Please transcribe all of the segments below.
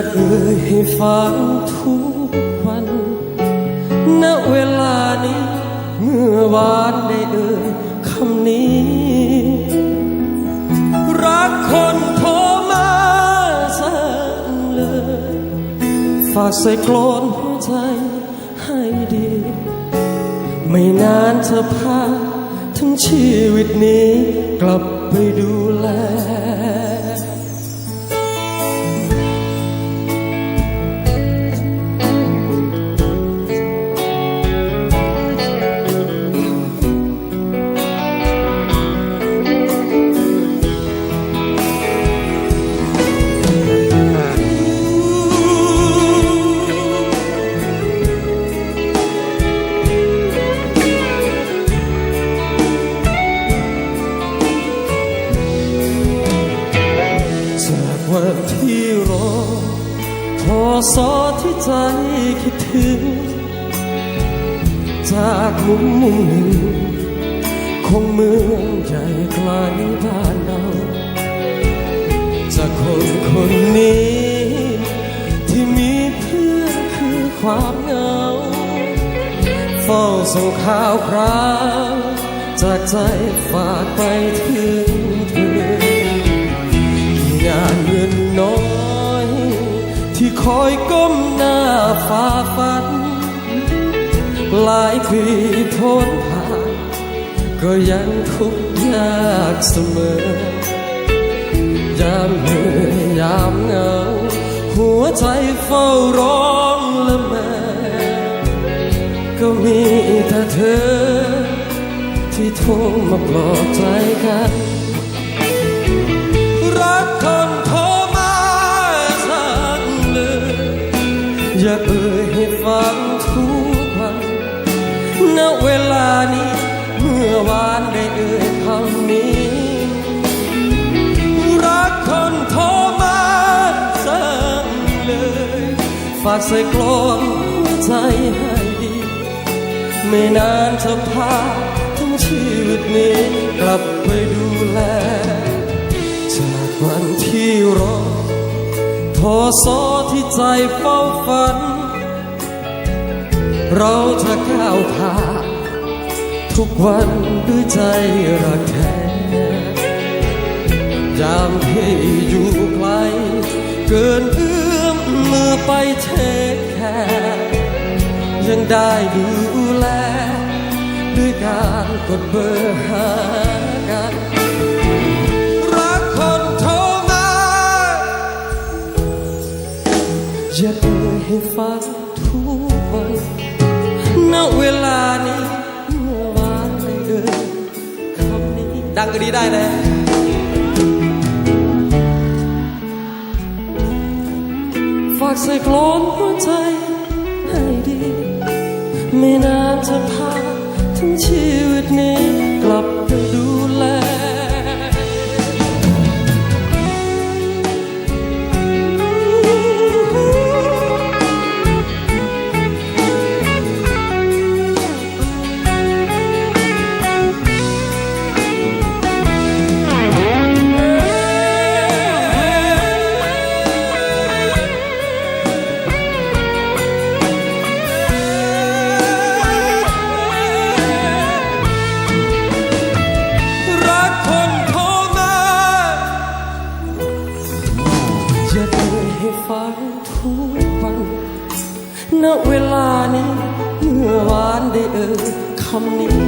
ากเอ่ยให้ฟังทุกวัน ณ เวลานี้ เมื่อวานได้เอ่ยคำนี้ รักคนโทรมาสั่งเลย ฝากใส่กลอนหัวใจให้ดี ไม่นานเธอพาทั้งชีวิตนี้กลับไปดูแล พอสอที่ใจคิดถึง จากมุมมุมหนึ่งของเมืองใหญ่ไกลบ้านเราจากคนคนนี้ ที่มีเพื่อนคือความเหงา เฝ้าส่งข่าวคราวจากใจฝากไปถึงเธองานเงินน้อยที่ คอยก้มหน้าฝ่าฟัน หลายปีพ้นผ่านก็ยังทุกข์ยากเสมอยามเหนื่อยยามเหงา หัวใจเฝ้าร้องละแมก็มีแต่เธอ ที่โทรมาปลอบใจกัน รักคน อย่าเอ่ยให้ฟังทุกวันณเวลานี้ เมื่อวานได้เอ่ยคำนี้ รักคนโทรมาสั่งเลย ฝากใส่กลอนหัวใจให้ดี ไม่นานจะพาทั้งชีวิตนี้ กลับไปดูแล จากวันที่รอพอสอที่ ใจเฝ้าฝัน เราจะก้าวผ่านทุกวันด้วยใจรักแท้ยามที่อยู่ไกล เกินเอื้อมมือไปเทแค่ยังได้ดูแล ด้วยการกดเบอร์หา อย่าเอ่ยให้ฟังทุกวันณเวลานี้เมื่อวานไม่เอ่ยคำนี้ดังก็ดีได้แล้วฝากใส่กลอนหัวใจให้ดี ไม่นานจะพาทั้งชีวิตนี้ ให้ฟังทุกวัน ณ เวลานี้ เมื่อวานได้เอ่ยคำนี้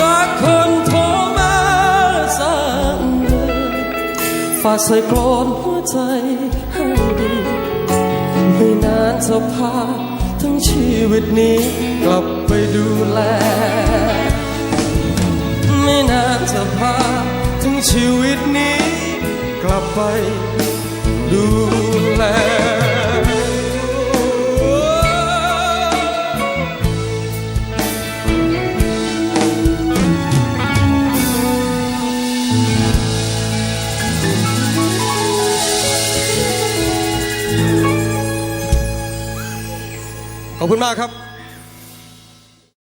รักคนโทรมาสั่งเลยฝากใส่กลอนหัวใจให้ดี ไม่นานจะพาทั้งชีวิตนี้กลับไปดูแล ไม่นานจะพาทั้งชีวิตนี้กลับไป ดูแลขอบคุณมากครับ